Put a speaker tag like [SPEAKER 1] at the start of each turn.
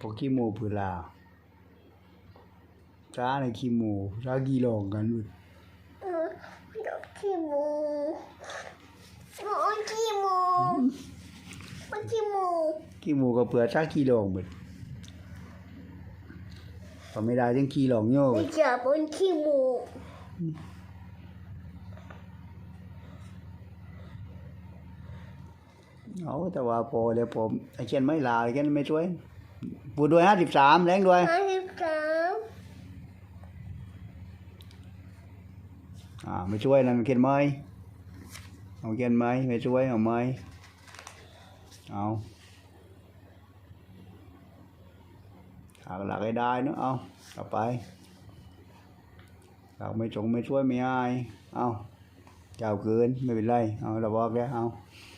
[SPEAKER 1] พอขี้หมูผือลาวจ้าในขี้หมูจ้ากี่หลองกันนู่น
[SPEAKER 2] เออดอกขี้หมูหมูขี้หมูมันขี้หมู
[SPEAKER 1] ขี้หมูก็เปลือจ้ากี่หลองเบิดพอไม่ได้จังขี้หลองโย่
[SPEAKER 2] ไม่
[SPEAKER 1] เบิด
[SPEAKER 2] เจอบนขี้หมู
[SPEAKER 1] เอาแต่ว่าพอเดี๋ยวผมไอ้เช่นไม่ลาไอ้เช่นไม่ช่วย ปูด้วยห้าสิบสามแรงด้วย
[SPEAKER 2] ห้าสิบสาม
[SPEAKER 1] อ่าไม่ช่วยนั่นเขียนไหมเอาเขียนไหมไม่ช่วยเอาไหมเอาหากหลักให้ได้เนอะเอากลับไปหากไม่จงไม่ช่วยไม่อายเอาเจ้าเกินไม่เป็นไรเอาเราบอกแล้วเอา
[SPEAKER 2] เ